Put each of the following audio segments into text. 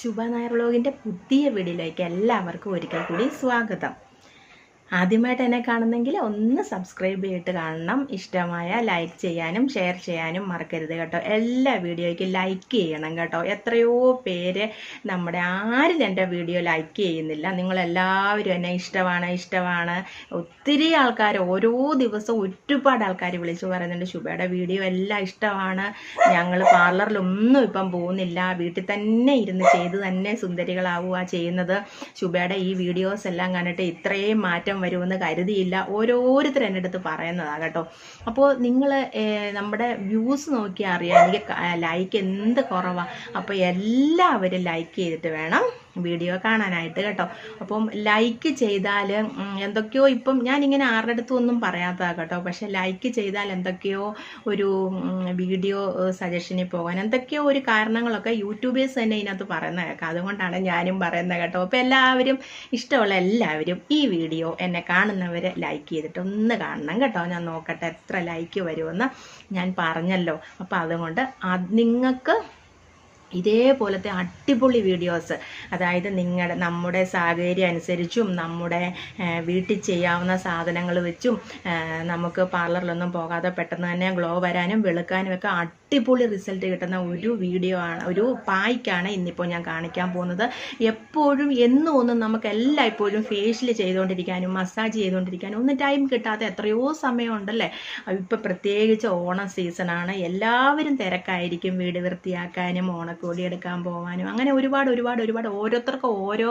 ശുഭ നായർ പുതിയ വീഡിയോയിലേക്ക് എല്ലാവർക്കും ഒരിക്കൽ കൂടി സ്വാഗതം. ആദ്യമായിട്ട് എന്നെ കാണുന്നെങ്കിൽ ഒന്ന് സബ്സ്ക്രൈബ് ചെയ്തിട്ട് കാണണം. ഇഷ്ടമായ ലൈക്ക് ചെയ്യാനും ഷെയർ ചെയ്യാനും മറക്കരുത് കേട്ടോ. എല്ലാ വീഡിയോയ്ക്കും ലൈക്ക് ചെയ്യണം കേട്ടോ. എത്രയോ പേര് നമ്മുടെ ആരും എന്റെ വീഡിയോ ലൈക്ക് ചെയ്യുന്നില്ല. നിങ്ങളെല്ലാവരും എന്നെ ഇഷ്ടമാണ് ഇഷ്ടമാണ്. ഒത്തിരി ആൾക്കാർ ഓരോ ദിവസവും ഒരുപാട് ആൾക്കാർ വിളിച്ചു പറയുന്നുണ്ട് ശുഭയുടെ വീഡിയോ എല്ലാം ഇഷ്ടമാണ്. ഞങ്ങൾ പാർലറിലൊന്നും ഇപ്പം പോകുന്നില്ല. വീട്ടിൽ തന്നെ ഇരുന്ന് ചെയ്ത് തന്നെ സുന്ദരികളാവുക ചെയ്യുന്നത്. ശുഭയുടെ ഈ വീഡിയോസ് എല്ലാം കണ്ടിട്ട് ഇത്രയും മാറ്റം വരുമെന്ന് കരുതിയില്ല. ഓരോരുത്തർ എന്റെ അടുത്ത് പറയുന്നതാണ് കേട്ടോ അപ്പോൾ നിങ്ങൾ നമ്മുടെ വ്യൂസ് നോക്കി അറിയാം. എനിക്ക് ലൈക്ക് എന്ത് കുറവാണ് അപ്പോൾ എല്ലാവരും ലൈക്ക് ചെയ്തിട്ട് വേണം വീഡിയോ കാണാനായിട്ട് കേട്ടോ. അപ്പം ലൈക്ക് ചെയ്താൽ എന്തൊക്കെയോ ഇപ്പം ഞാനിങ്ങനെ ആരുടെ അടുത്തും ഒന്നും പറയാത്തതാണ് കേട്ടോ. പക്ഷെ ലൈക്ക് ചെയ്താൽ എന്തൊക്കെയോ ഒരു വീഡിയോ സജഷനിൽ പോകാൻ എന്തൊക്കെയോ ഒരു കാരണങ്ങളൊക്കെ യൂട്യൂബേഴ്സ് തന്നെ ഇതിനകത്ത് പറയുന്നത് കേൾക്കാം. അതുകൊണ്ടാണ് ഞാനും പറയുന്നത് കേട്ടോ. അപ്പോൾ എല്ലാവരും ഇഷ്ടമുള്ള എല്ലാവരും ഈ വീഡിയോ എന്നെ കാണുന്നവർ ലൈക്ക് ചെയ്തിട്ട് ഒന്ന് കാണണം കേട്ടോ. ഞാൻ നോക്കട്ടെ എത്ര ലൈക്ക് വരുമെന്ന് ഞാൻ പറഞ്ഞല്ലോ. അപ്പോൾ അതുകൊണ്ട് നിങ്ങൾക്ക് ഇതേപോലത്തെ അടിപൊളി വീഡിയോസ് അതായത് നിങ്ങളുടെ നമ്മുടെ സാഹചര്യം അനുസരിച്ചും നമ്മുടെ വീട്ടിൽ ചെയ്യാവുന്ന സാധനങ്ങൾ വെച്ചും നമുക്ക് പാർലറിലൊന്നും പോകാതെ പെട്ടെന്ന് തന്നെ ഗ്ലോ വരാനും വെളുക്കാനും ഒക്കെ അടിപൊളി റിസൾട്ട് കിട്ടുന്ന ഒരു വീഡിയോ ആണ് ഒരു പായ്ക്കാണ് ഇന്നിപ്പോൾ ഞാൻ കാണിക്കാൻ പോകുന്നത്. എപ്പോഴും എന്നും ഒന്നും നമുക്ക് എല്ലായ്പ്പോഴും ഫേഷ്യൽ ചെയ്തുകൊണ്ടിരിക്കാനും മസാജ് ചെയ്തുകൊണ്ടിരിക്കാനും ഒന്നും ടൈം കിട്ടാതെ എത്രയോ സമയമുണ്ടല്ലേ? ഇപ്പം പ്രത്യേകിച്ച് ഓണം സീസണാണ് എല്ലാവരും തിരക്കായിരിക്കും വീട് വൃത്തിയാക്കാനും ഓണക്കോടി എടുക്കാൻ പോകാനും അങ്ങനെ ഒരുപാട് ഒരുപാട് ഒരുപാട് ഓരോരുത്തർക്കും ഓരോ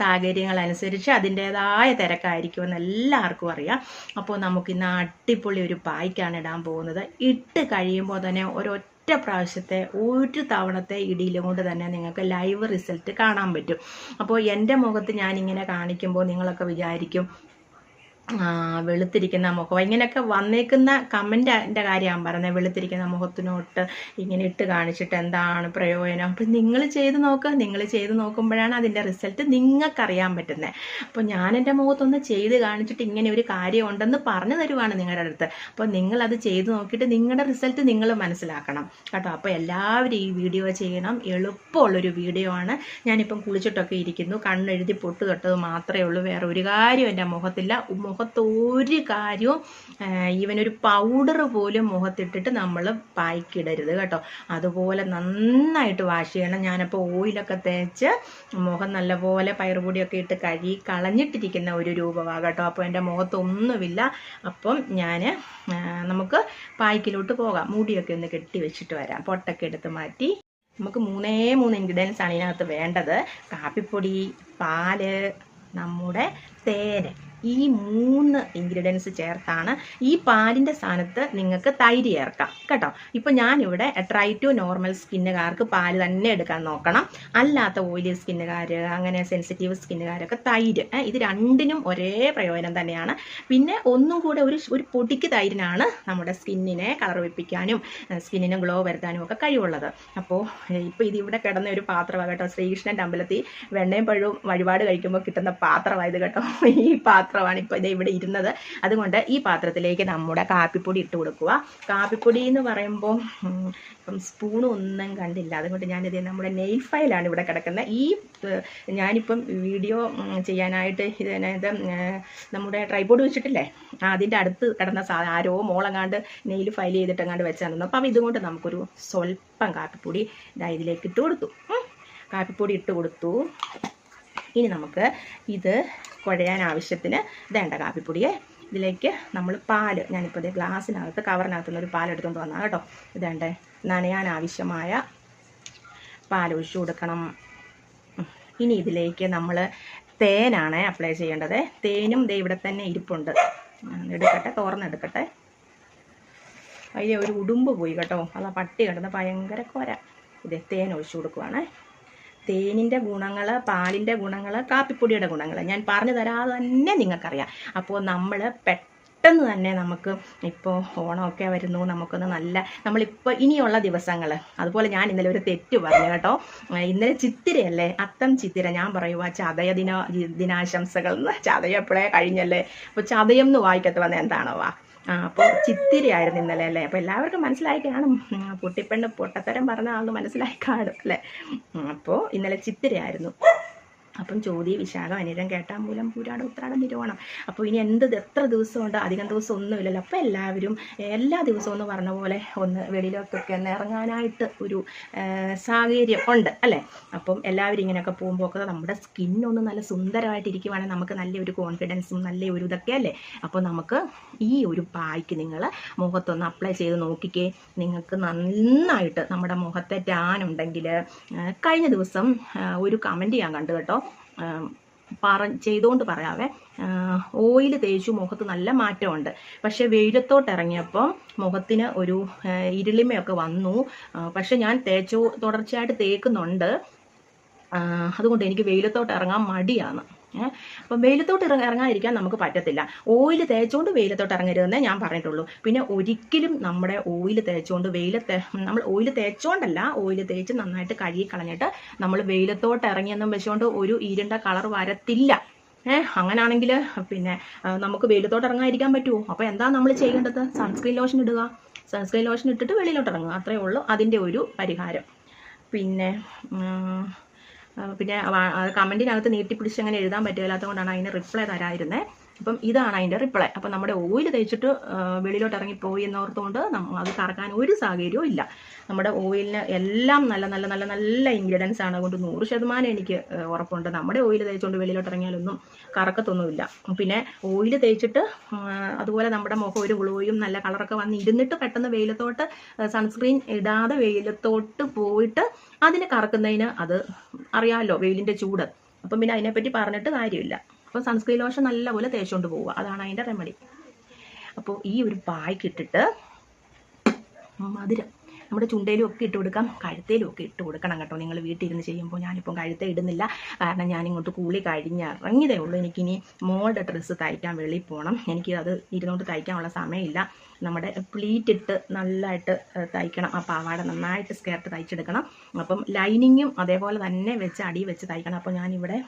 സാഹചര്യങ്ങൾ അനുസരിച്ച് അതിന്റെതായ തിരക്കായിരിക്കുമെന്ന് എല്ലാവർക്കും അറിയാം. അപ്പോൾ നമുക്കിന്ന് അടിപൊളി ഒരു പായ്ക്കാണ് ഇടാൻ പോകുന്നത്. ഇട്ട് കഴിയുമ്പോൾ തന്നെ ഒരൊറ്റ പ്രാവശ്യത്തെ ഒരു തവണത്തെ ഇടിയിലും കൊണ്ട് തന്നെ നിങ്ങൾക്ക് ലൈവ് റിസൾട്ട് കാണാൻ പറ്റും. അപ്പോൾ എന്റെ മുഖത്ത് ഞാനിങ്ങനെ കാണിക്കുമ്പോൾ നിങ്ങളൊക്കെ വിചാരിക്കും വെളുത്തിരിക്കുന്ന മുഖം. ഇങ്ങനെയൊക്കെ വന്നേക്കുന്ന കമന്റിന്റെ കാര്യമാണ് പറയുന്നത് വെളുത്തിരിക്കുന്ന മുഖത്തിനോട്ട് ഇങ്ങനെ ഇട്ട് കാണിച്ചിട്ട് എന്താണ് പ്രയോജനം? അപ്പം നിങ്ങൾ ചെയ്ത് നോക്കുക നിങ്ങൾ ചെയ്ത് നോക്കുമ്പോഴാണ് അതിന്റെ റിസൾട്ട് നിങ്ങൾക്കറിയാൻ പറ്റുന്നത് അപ്പോൾ ഞാൻ എന്റെ മുഖത്തൊന്ന് ചെയ്ത് കാണിച്ചിട്ട് ഇങ്ങനെ ഒരു കാര്യം ഉണ്ടെന്ന് പറഞ്ഞു തരുവാണ് നിങ്ങളുടെ അടുത്ത്. അപ്പോൾ നിങ്ങളത് ചെയ്ത് നോക്കിയിട്ട് നിങ്ങളുടെ റിസൾട്ട് നിങ്ങൾ മനസ്സിലാക്കണം. കേട്ടോ? അപ്പോൾ എല്ലാവരും ഈ വീഡിയോ ചെയ്യണം. എളുപ്പമുള്ളൊരു വീഡിയോ ആണ്. ഞാനിപ്പം കുളിച്ചിട്ടൊക്കെ ഇരിക്കുന്നു. കണ്ണെഴുതി പൊട്ട് തൊട്ടത് മാത്രമേ ഉള്ളൂ. വേറെ ഒരു കാര്യം എന്റെ മുഖത്തില്ല. മുഖത്ത് ഒരു കാര്യവും ഈവൻ ഒരു പൗഡർ പോലും മുഖത്തിട്ടിട്ട് നമ്മൾ പായ്ക്കിടരുത് കേട്ടോ. അതുപോലെ നന്നായിട്ട് വാഷ് ചെയ്യണം. ഞാനപ്പോൾ ഓയിലൊക്കെ തേച്ച് മുഖം നല്ലപോലെ പയറുപൊടിയൊക്കെ ഇട്ട് കഴുകി കളഞ്ഞിട്ടിരിക്കുന്ന ഒരു രൂപമാണ് കേട്ടോ. അപ്പോൾ എന്റെ മുഖത്തൊന്നുമില്ല. അപ്പം ഞാൻ നമുക്ക് പായ്ക്കിലോട്ട് പോകാം. മുടിയൊക്കെ ഒന്ന് കെട്ടി വെച്ചിട്ട് വരാം. പൊട്ടൊക്കെ എടുത്ത് മാറ്റി. നമുക്ക് മൂന്നേ മൂന്ന് ഇൻഗ്രീഡിയൻസ് ആണ് ഇതിനകത്ത് വേണ്ടത്. കാപ്പിപ്പൊടി പാൽ നമ്മുടെ തേന്. ഈ മൂന്ന് ഇൻഗ്രീഡിയൻസ് ചേർത്താണ് ഈ പാലിന്റെ സ്ഥാനത്ത് നിങ്ങൾക്ക് തൈര് ചേർക്കാം കേട്ടോ? ഇപ്പം ഞാനിവിടെ ട്രൈ ടു നോർമൽ സ്കിന്നുകാർക്ക് പാൽ തന്നെ എടുക്കാൻ നോക്കണം. അല്ലാത്ത ഓയിലി സ്കിന്നുകാർ അങ്ങനെ സെൻസിറ്റീവ് സ്കിന്നുകാരൊക്കെ തൈര് ഇത് രണ്ടിനും ഒരേ പ്രയോജനം തന്നെയാണ്. പിന്നെ ഒന്നും കൂടെ ഒരു ഒരു പൊടിക്ക് തൈരിനാണ് നമ്മുടെ സ്കിന്നിനെ കളർ വെപ്പിക്കാനും സ്കിന്നിന് ഗ്ലോ വരുത്താനും ഒക്കെ കഴിവുള്ളത്. അപ്പോൾ ഇപ്പോൾ ഇതിവിടെ കിടന്ന ഒരു പാത്രമാണ് കേട്ടോ? ശ്രീകൃഷ്ണന്റെ അമ്പലത്തിൽ വെണ്ണയും പഴവും വഴിപാട് കഴിക്കുമ്പോൾ കിട്ടുന്ന പാത്രമായത് കേട്ടോ? ഈ പാത്രമാണ് ഇപ്പോൾ ഇത് ഇവിടെ ഇരുന്നത്. അതുകൊണ്ട് ഈ പാത്രത്തിലേക്ക് നമ്മുടെ കാപ്പിപ്പൊടി ഇട്ട് കൊടുക്കുക. കാപ്പിപ്പൊടി എന്ന് പറയുമ്പോൾ ഇപ്പം സ്പൂണും ഒന്നും കണ്ടില്ല. അതുകൊണ്ട് ഞാനിത് നമ്മുടെ നെയിൽ ഫയലാണ് ഇവിടെ കിടക്കുന്നത് ഈ ഞാനിപ്പം വീഡിയോ ചെയ്യാനായിട്ട് ഇതിനകത്ത് നമ്മുടെ ട്രൈബോർഡ് വെച്ചിട്ടില്ലേ? അതിന്റെ അടുത്ത് കിടന്ന സാധനം ആരോ മോളെങ്ങാണ്ട് നെയിൽ ഫയൽ ചെയ്തിട്ട് എങ്ങാണ്ട് വെച്ചാൽ അപ്പം ഇതുകൊണ്ട് നമുക്കൊരു സ്വല്പം കാപ്പിപ്പൊടി ഇതാ ഇതിലേക്ക് ഇട്ട് കൊടുത്തു. കാപ്പിപ്പൊടി ഇട്ട് കൊടുത്തു. ഇനി നമുക്ക് ഇത് കുഴയാൻ ആവശ്യത്തിന് വേണ്ട കാപ്പിപ്പൊടിയെ. ഇതിലേക്ക് നമ്മൾ പാൽ ഞാനിപ്പോൾ ഇതേ ഗ്ലാസ്സിനകത്ത് ഒരു പാൽ എടുത്തുകൊണ്ട് വന്നാൽ കേട്ടോ. ഇതേണ്ടേ നനയാൻ ആവശ്യമായ പാൽ ഒഴിച്ചു കൊടുക്കണം. ഇനി ഇതിലേക്ക് നമ്മൾ തേനാണ് അപ്ലൈ ചെയ്യേണ്ടത്. തേനും ദേ ഇവിടെ തന്നെ ഇരിപ്പുണ്ട്. എടുക്കട്ടെ തുറന്നെടുക്കട്ടെ അതിലെ ഒരു ഉടുമ്പ് പോയി കേട്ടോ. അതാ പട്ടി കിടന്ന് ഭയങ്കര കൊര. ഇത് തേൻ ഒഴിച്ചു കൊടുക്കുവാണേ. തേനിന്റെ ഗുണങ്ങൾ പാലിന്റെ ഗുണങ്ങൾ കാപ്പിപ്പൊടിയുടെ ഗുണങ്ങൾ ഞാൻ പറഞ്ഞു തരാതെ തന്നെ നിങ്ങൾക്കറിയാം. അപ്പോൾ നമ്മൾ പെട്ടെന്ന് തന്നെ നമുക്ക് ഇപ്പോൾ ഓണമൊക്കെ വരുന്നു. നമുക്കൊന്ന് നല്ല നമ്മളിപ്പോൾ ഇനിയുള്ള ദിവസങ്ങൾ അതുപോലെ ഞാൻ ഇന്നലെ ഒരു തെറ്റ് പറഞ്ഞു കേട്ടോ. ഇന്നലെ ചിത്തിരയല്ലേ? അത്തം ചിത്തിര. ഞാൻ പറയുക ചതയ ദിന ദിനാശംസകൾ ചതയം എപ്പോഴേ കഴിഞ്ഞല്ലേ? അപ്പോൾ ചതയം എന്ന് വായിക്കത്ത് വന്ന എന്താണോ വാ ആ ആയിരുന്നു ഇന്നലെ അല്ലേ? അപ്പോൾ എല്ലാവർക്കും മനസ്സിലായി കാണും പൊട്ടിപ്പെണ്ണ് പൊട്ടത്തരം പറഞ്ഞ ആളെന്ന് മനസ്സിലായി കാണും അല്ലേ അപ്പോൾ ഇന്നലെ ചിത്തിരയായിരുന്നു. അപ്പം ചോതി വിശാഖം അനിരം കേട്ടാമൂലം പൂരാട ഉത്രാടം തിരുവോണം. അപ്പോൾ ഇനി എന്ത് എത്ര ദിവസമുണ്ട്? അധികം ദിവസം ഒന്നുമില്ലല്ലോ അപ്പോൾ എല്ലാവരും എല്ലാ ദിവസവും എന്ന് പറഞ്ഞ പോലെ ഒന്ന് വെളിയിലേക്കൊക്കെ ഒന്ന് ഇറങ്ങാനായിട്ട് ഒരു സാഹചര്യം ഉണ്ട് അല്ലേ? അപ്പം എല്ലാവരും ഇങ്ങനെയൊക്കെ പോകുമ്പോൾ ഒക്കെ നമ്മുടെ സ്കിന്നൊന്ന് നല്ല സുന്ദരമായിട്ടിരിക്കുവാണെങ്കിൽ നമുക്ക് നല്ലൊരു കോൺഫിഡൻസും നല്ല ഒരു ഇതൊക്കെ അല്ലേ? അപ്പോൾ നമുക്ക് ഈ ഒരു പായ്ക്ക് നിങ്ങൾ മുഖത്തൊന്ന് അപ്ലൈ ചെയ്ത് നോക്കിക്കേ. നിങ്ങൾക്ക് നന്നായിട്ട് നമ്മുടെ മുഖത്തെ ടാൻ ഉണ്ടെങ്കിൽ കഴിഞ്ഞ ദിവസം ഒരു കമന്റ് ഞാൻ കണ്ടു കേട്ടോ. പറ ചെയ്തുകൊണ്ട് പറയാവേ. ഓയിൽ തേച്ചു മുഖത്ത് നല്ല മാറ്റമുണ്ട്. പക്ഷെ വെയിലത്തോട്ട് ഇറങ്ങിയപ്പോൾ മുഖത്തിന് ഒരു ഇരുളിമയൊക്കെ വന്നു. പക്ഷെ ഞാൻ തേച്ചു തുടർച്ചയായിട്ട് തേക്കുന്നുണ്ട്. അതുകൊണ്ട് എനിക്ക് വെയിലത്തോട്ട് ഇറങ്ങാൻ മടിയാണ്. അപ്പം വെയിലത്തോട്ട് ഇറങ്ങ ഇറങ്ങാതിരിക്കാൻ നമുക്ക് പറ്റത്തില്ല. ഓയിൽ തേച്ചുകൊണ്ട് വെയിലത്തോട്ട് ഇറങ്ങരുതെന്നേ ഞാൻ പറഞ്ഞിട്ടുള്ളൂ. പിന്നെ ഒരിക്കലും നമ്മുടെ ഓയിൽ തേച്ചുകൊണ്ട് വെയിലത്തെ നമ്മൾ ഓയിൽ തേച്ചുകൊണ്ടല്ല ഓയിൽ തേച്ച് നന്നായിട്ട് കഴുകി കളഞ്ഞിട്ട് നമ്മൾ വെയിലത്തോട്ട് ഇറങ്ങിയെന്നും വെച്ചുകൊണ്ട് ഒരു ഇരുണ്ട കളർ വരത്തില്ല. ഏഹ് അങ്ങനാണെങ്കിൽ പിന്നെ നമുക്ക് വെയിലത്തോട്ട് ഇറങ്ങാതിരിക്കാൻ പറ്റുമോ അപ്പോൾ എന്താ നമ്മൾ ചെയ്യേണ്ടത്? സൺസ്ക്രീൻ ലോഷൻ ഇടുക. സൺസ്ക്രീൻ ലോഷൻ ഇട്ടിട്ട് വെളിയിലോട്ട് ഇറങ്ങുക. അത്രയേ ഉള്ളൂ അതിന്റെ ഒരു പരിഹാരം. പിന്നെ പിന്നെ കമന്റിനകത്ത് നീട്ടിപ്പിടിച്ച് അങ്ങനെ എഴുതാൻ പറ്റില്ലാത്തത് കൊണ്ടാണ് അതിന് റിപ്ലൈ തരാതിരുന്നത് അപ്പം ഇതാണ് അതിന്റെ റിപ്ലൈ അപ്പം നമ്മുടെ ഓയിൽ തേച്ചിട്ട് വെളിയിലോട്ട് ഇറങ്ങിപ്പോയി എന്നോർത്തുകൊണ്ട് അത് കറക്കാൻ ഒരു സാഹചര്യവും ഇല്ല. നമ്മുടെ ഓയിലിന് എല്ലാം നല്ല നല്ല നല്ല നല്ല ഇൻഗ്രീഡിയൻസ് ആണ്. അതുകൊണ്ട് നൂറ് ശതമാനം എനിക്ക് ഉറപ്പുണ്ട്. നമ്മുടെ ഓയിൽ തേച്ചുകൊണ്ട് വെളിയിലോട്ട് ഇറങ്ങിയാലൊന്നും കറക്കത്തൊന്നുമില്ല. പിന്നെ ഓയിൽ തേച്ചിട്ട് അതുപോലെ നമ്മുടെ മുഖം ഒരു ഗ്ലോയും നല്ല കളറൊക്കെ വന്ന് ഇരുന്നിട്ട് പെട്ടെന്ന് വെയിലത്തോട്ട് സൺസ്ക്രീൻ ഇടാതെ വെയിലത്തോട്ട് പോയിട്ട് അതിന് കറക്കുന്നതിന് അത് അറിയാമല്ലോ വെയിലിന്റെ ചൂട്. അപ്പം പിന്നെ അതിനെപ്പറ്റി പറഞ്ഞിട്ട് കാര്യമില്ല. അപ്പോൾ സൺസ്ക്രീൻ ലോഷൻ നല്ലപോലെ തേച്ചുകൊണ്ട് പോവുക. അതാണ് അതിന്റെ റെമഡി അപ്പോൾ ഈ ഒരു പായ്ക്ക് ഇട്ടിട്ട് മധുരം. നമ്മുടെ ചുണ്ടയിലും ഒക്കെ ഇട്ട് കൊടുക്കാം. കഴുത്തേലും ഒക്കെ ഇട്ട് കൊടുക്കണം കേട്ടോ. നിങ്ങൾ വീട്ടിലിരുന്ന് ചെയ്യുമ്പോൾ ഞാനിപ്പം കഴുത്തേ ഇടുന്നില്ല. കാരണം ഞാനിങ്ങോട്ട് കൂളി കഴിഞ്ഞ് ഇറങ്ങിയതേ ഉള്ളൂ. എനിക്കിനി മോളുടെ ഡ്രസ്സ് തയ്ക്കാൻ വെളിയിൽ പോകണം. എനിക്ക് അത് ഇരുന്നോട്ട് തയ്ക്കാനുള്ള സമയമില്ല. നമ്മുടെ പ്ലീറ്റ് ഇട്ട് നല്ലതായിട്ട് തയ്ക്കണം. ആ പാവാട നന്നായിട്ട് സ്കേർട്ട് തയ്ച്ചെടുക്കണം. അപ്പം ലൈനിങ്ങും അതേപോലെ തന്നെ വെച്ച് അടി വെച്ച് തയ്ക്കണം. അപ്പോൾ ഞാനിവിടെ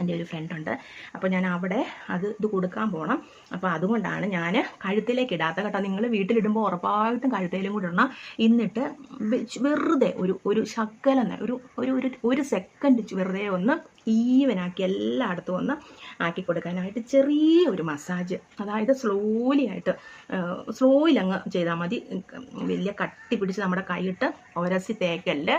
എന്റെ ഒരു ഫ്രണ്ട് ഉണ്ട്. അപ്പോൾ ഞാൻ അവിടെ അത് ഇത് കൊടുക്കാൻ പോകണം അപ്പോൾ അതുകൊണ്ടാണ് ഞാൻ കഴുത്തിലേക്ക് ഇടാത്ത കേട്ടോ. നിങ്ങൾ വീട്ടിലിടുമ്പോൾ ഉറപ്പായിട്ടും കഴുത്തേലും കൂടി ഇടണം. എന്നിട്ട് വെറുതെ ഒരു ഒരു ശക്കലം ഒരു ഒരു ഒരു ഒരു സെക്കൻഡ് വെറുതെ ഒന്ന് ഈവനാക്കി എല്ലായിടത്തും ഒന്ന് ആക്കി കൊടുക്കാനായിട്ട് ചെറിയ ഒരു മസാജ് അതായത് സ്ലോലി ആയിട്ട് സ്ലോയിൽ അങ്ങ് ചെയ്താൽ മതി. വലിയ കട്ടി പിടിച്ച് നമ്മുടെ കൈയിട്ട് ഒരസി തേക്കല്ല്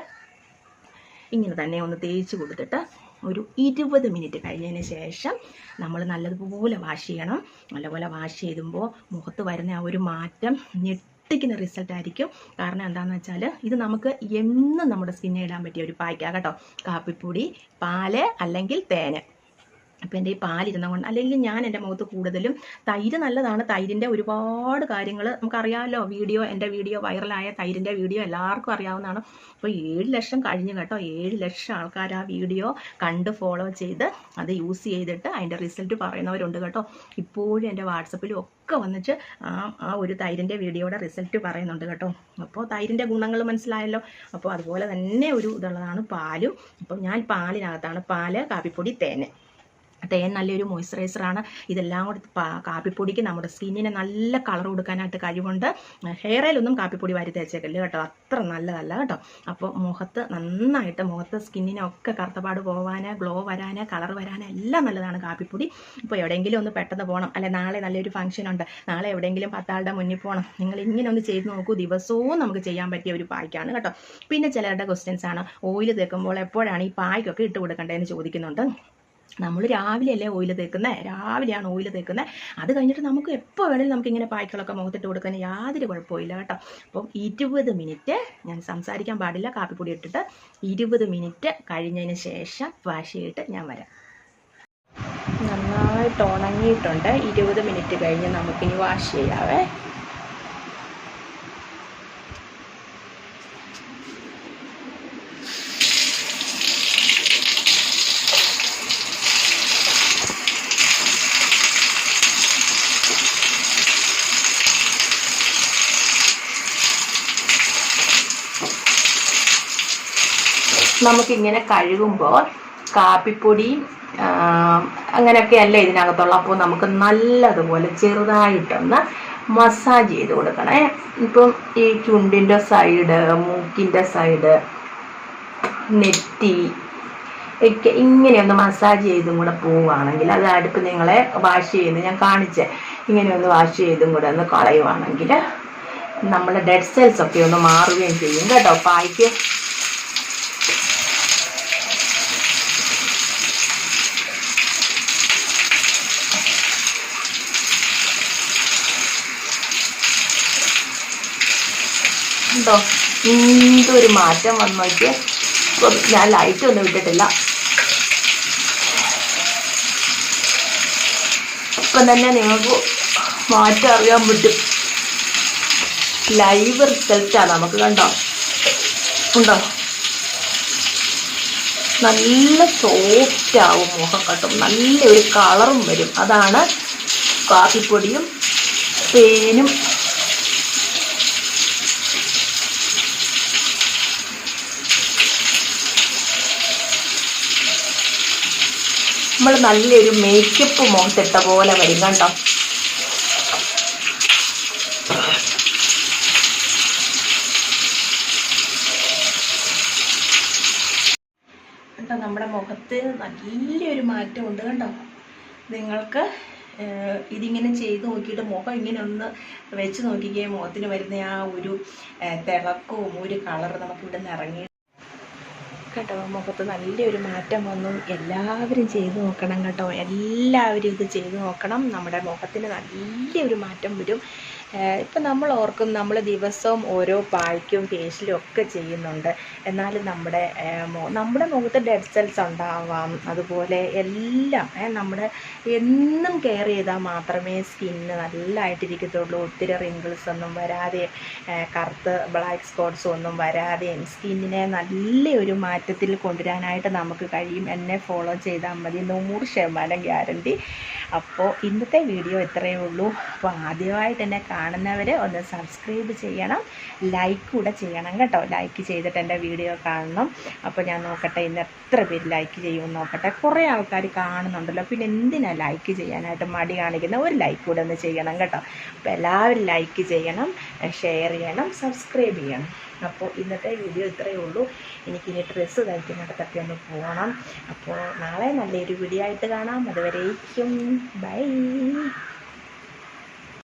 ഇങ്ങനെ തന്നെ ഒന്ന് തേച്ച് കൊടുത്തിട്ട് ഒരു ഇരുപത് മിനിറ്റ് കഴിഞ്ഞതിന് ശേഷം നമ്മൾ നല്ലതുപോലെ വാഷ് ചെയ്യണം. നല്ലപോലെ വാഷ് ചെയ്യുമ്പോൾ മുഖത്ത് വരുന്ന ആ ഒരു മാറ്റം ഞെട്ടിക്കുന്ന റിസൾട്ട് ആയിരിക്കും. കാരണം എന്താണെന്ന് വെച്ചാൽ ഇത് നമുക്ക് എന്നും നമ്മുടെ സ്കിന്നിൽ ഇടാൻ പറ്റിയ ഒരു പായ്ക്കാണ് കേട്ടോ. കാപ്പിപ്പൊടി പാൽ അല്ലെങ്കിൽ തേന്. അപ്പോൾ എന്റെ ഈ പാലിരുന്ന കൊണ്ട് അല്ലെങ്കിൽ ഞാൻ എന്റെ മുഖത്ത് കൂടുതലും തൈര് നല്ലതാണ്. തൈരിന്റെ ഒരുപാട് കാര്യങ്ങൾ നമുക്കറിയാമല്ലോ വീഡിയോ എന്റെ വീഡിയോ വൈറലായ തൈരിന്റെ വീഡിയോ എല്ലാവർക്കും അറിയാവുന്നതാണ്. അപ്പോൾ ഏഴ് ലക്ഷം കഴിഞ്ഞു കേട്ടോ. ഏഴ് ലക്ഷം ആൾക്കാർ ആ വീഡിയോ കണ്ട് ഫോളോ ചെയ്ത് അത് യൂസ് ചെയ്തിട്ട് അതിന്റെ റിസൾട്ട് പറയുന്നവരുണ്ട് കേട്ടോ. ഇപ്പോഴും എന്റെ വാട്സപ്പിലും ഒക്കെ വന്നിട്ട് ആ ആ ഒരു തൈരിന്റെ വീഡിയോയുടെ റിസൾട്ട് പറയുന്നുണ്ട് കേട്ടോ. അപ്പോൾ തൈരിന്റെ ഗുണങ്ങൾ മനസ്സിലായല്ലോ. അപ്പോൾ അതുപോലെ തന്നെ ഒരു ഇതുള്ളതാണ് പാലും. അപ്പോൾ ഞാൻ പാലിനകത്താണ് പാൽ കാപ്പിപ്പൊടി തേന്. തേൻ നല്ലൊരു മോയ്സ്ചറൈസറാണ് ഇതെല്ലാം കൂടി കാപ്പിപ്പൊടിക്ക് നമ്മുടെ സ്കിന്നിന് നല്ല കളർ കൊടുക്കാനായിട്ട് കഴിവുണ്ട്. ഹെയർ ഓയിലൊന്നും കാപ്പിപ്പൊടി വാരി തേച്ചേക്കല്ലേ കേട്ടോ. അത്ര നല്ലതല്ല കേട്ടോ. അപ്പോൾ മുഖത്ത് നന്നായിട്ട് മുഖത്ത് സ്കിന്നിനൊക്കെ കറുത്തപാട് പോവാൻ ഗ്ലോ വരാൻ കളർ വരാൻ എല്ലാം നല്ലതാണ് കാപ്പിപ്പൊടി. ഇപ്പോൾ എവിടെയെങ്കിലും ഒന്ന് പെട്ടെന്ന് പോകണം അല്ലെ നാളെ നല്ലൊരു ഫംഗ്ഷൻ ഉണ്ട്. നാളെ എവിടെയെങ്കിലും പത്താളുടെ മുന്നിൽ പോകണം നിങ്ങൾ ഇങ്ങനെ ഒന്ന് ചെയ്ത് നോക്കൂ. ദിവസവും നമുക്ക് ചെയ്യാൻ പറ്റിയ ഒരു പായ്ക്കാണ് കേട്ടോ. പിന്നെ ചിലരുടെ ക്വസ്റ്റ്യൻസ് ആണ്. ഓയിൽ തേക്കുമ്പോൾ എപ്പോഴാണ് ഈ പായ്ക്കൊക്കെ ഇട്ട് കൊടുക്കേണ്ടതെന്ന് ചോദിക്കുന്നുണ്ട്. നമ്മൾ രാവിലെയല്ലേ ഓയിൽ തേക്കുന്നത് രാവിലെയാണ് ഓയിൽ തേക്കുന്നത് അത് കഴിഞ്ഞിട്ട് നമുക്ക് എപ്പോൾ വേണേലും നമുക്ക് ഇങ്ങനെ പായ്ക്കളൊക്കെ മുഖത്തിട്ട് കൊടുക്കാൻ യാതൊരു കുഴപ്പമില്ല കേട്ടോ. അപ്പം ഇരുപത് മിനിറ്റ് ഞാൻ സംസാരിക്കാൻ പാടില്ല. കാപ്പിപ്പൊടി ഇട്ടിട്ട് ഇരുപത് മിനിറ്റ് കഴിഞ്ഞതിന് ശേഷം വാഷ് ചെയ്തിട്ട് ഞാൻ വരാം. നന്നായിട്ട് ഉണങ്ങിയിട്ടുണ്ട്. ഇരുപത് മിനിറ്റ് കഴിഞ്ഞ് നമുക്കിനി വാഷ് ചെയ്യാവേ. നമുക്കിങ്ങനെ കഴുകുമ്പോൾ കാപ്പിപ്പൊടിയും അങ്ങനെയൊക്കെ അല്ല ഇതിനകത്തുള്ള. അപ്പോൾ നമുക്ക് നല്ലതുപോലെ ചെറുതായിട്ടൊന്ന് മസാജ് ചെയ്ത് കൊടുക്കണേ ഇപ്പം ഈ ചുണ്ടിന്റെ സൈഡ് മൂക്കിന്റെ സൈഡ് നെറ്റി ഒക്കെ ഇങ്ങനെയൊന്ന് മസാജ് ചെയ്തും കൂടെ പോവുകയാണെങ്കിൽ അത് അടുപ്പ് നിങ്ങളെ വാഷ് ചെയ്യുന്നത് ഞാൻ കാണിച്ച്. ഇങ്ങനെയൊന്ന് വാഷ് ചെയ്തും കൂടെ ഒന്ന് കളയുവാണെങ്കിൽ നമ്മുടെ ഡെഡ് സെൽസ് ഒക്കെ ഒന്ന് മാറുകയും ചെയ്യും കേട്ടോ. പായ്ക്ക് ഉണ്ടോ എന്തൊരു മാറ്റം വന്നു നോക്കിയേ. അപ്പൊ ഞാൻ ലൈറ്റ് ഒന്നും ഇട്ടിട്ടില്ല. ഇപ്പം തന്നെ നിങ്ങൾക്ക് മാറ്റം അറിയാൻ പറ്റും. ലൈവ് റിസൾട്ടാണ് നമുക്ക് കണ്ടോ? ഉണ്ടോ? നല്ല സോഫ്റ്റ് ആവും മുഖം കട്ടും നല്ലൊരു കളറും വരും. അതാണ് കാപ്പിപ്പൊടിയും തേനും നമ്മൾ നല്ലൊരു മേക്കപ്പ് മുഖത്തിട്ട പോലെ വരും കണ്ടോ? നമ്മുടെ മുഖത്ത് നല്ലൊരു മാറ്റം ഉണ്ട് കണ്ടോ? നിങ്ങൾക്ക് ഇതിങ്ങനെ ചെയ്ത് നോക്കിയിട്ട് മുഖം ഇങ്ങനെ ഒന്ന് വെച്ച് നോക്കിക്കുകയും മുഖത്തിന് വരുന്ന ആ ഒരു തിളക്കവും ഒരു കളർ നമുക്ക് ഇവിടെ നിന്ന് ഇറങ്ങി കേട്ടോ മുഖത്ത് നല്ലൊരു മാറ്റം വന്നു. എല്ലാവരും ചെയ്ത് നോക്കണം കേട്ടോ. എല്ലാവരും ഇത് ചെയ്ത് നോക്കണം. നമ്മുടെ മുഖത്തിന് നല്ലൊരു മാറ്റം വരും. ഇപ്പം നമ്മൾ ഓർക്കും നമ്മൾ ദിവസവും ഓരോ പായ്ക്കും ഫേഷ്യലും ഒക്കെ ചെയ്യുന്നുണ്ട്. എന്നാലും നമ്മുടെ നമ്മുടെ മുഖത്ത് ഡെഡ് സെൽസ് ഉണ്ടാവാം. അതുപോലെ എല്ലാം നമ്മുടെ എന്നും കെയർ ചെയ്താൽ മാത്രമേ സ്കിന്ന് നല്ലതായിട്ടിരിക്കത്തുള്ളൂ ഒത്തിരി റിങ്കിൾസ് ഒന്നും വരാതെ ഏഹ് കറുത്ത് ബ്ലാക്ക് സ്പോട്ട്സ് ഒന്നും വരാതെയും സ്കിന്നിനെ നല്ലൊരു മാറ്റത്തിൽ കൊണ്ടുവരാനായിട്ട് നമുക്ക് കഴിയും. എന്നെ ഫോളോ ചെയ്താൽ മതി. നൂറ് ശതമാനം ഗ്യാരണ്ടി അപ്പോൾ ഇന്നത്തെ വീഡിയോ ഇത്രയേ ഉള്ളൂ. അപ്പോൾ ആദ്യമായിട്ട് എന്നെ കാണുന്നവർ ഒന്ന് സബ്സ്ക്രൈബ് ചെയ്യണം. ലൈക്ക് കൂടെ ചെയ്യണം കേട്ടോ. ലൈക്ക് ചെയ്തിട്ട് എന്റെ വീഡിയോ കാണണം. അപ്പോൾ ഞാൻ നോക്കട്ടെ ഇന്ന് എത്ര പേര് ലൈക്ക് ചെയ്യുമെന്ന് നോക്കട്ടെ. കുറേ ആൾക്കാർ കാണുന്നുണ്ടല്ലോ. പിന്നെ എന്തിനാണ് ലൈക്ക് ചെയ്യാനായിട്ട് മടി കാണിക്കുന്ന? ഒരു ലൈക്ക് കൂടെ ഒന്ന് ചെയ്യണം കേട്ടോ. അപ്പോൾ എല്ലാവരും ലൈക്ക് ചെയ്യണം ഷെയർ ചെയ്യണം സബ്സ്ക്രൈബ് ചെയ്യണം. അപ്പോൾ ഇന്നത്തെ വീഡിയോ ഇത്രയേ ഉള്ളൂ. എനിക്കിനി ഡ്രസ്സ് തയ്ക്കുന്നിടത്തൊക്കെ ഒന്ന് പോകണം അപ്പോൾ നാളെ നല്ലൊരു വീഡിയോ ആയിട്ട് കാണാം. അതുവരേക്കും. ബൈ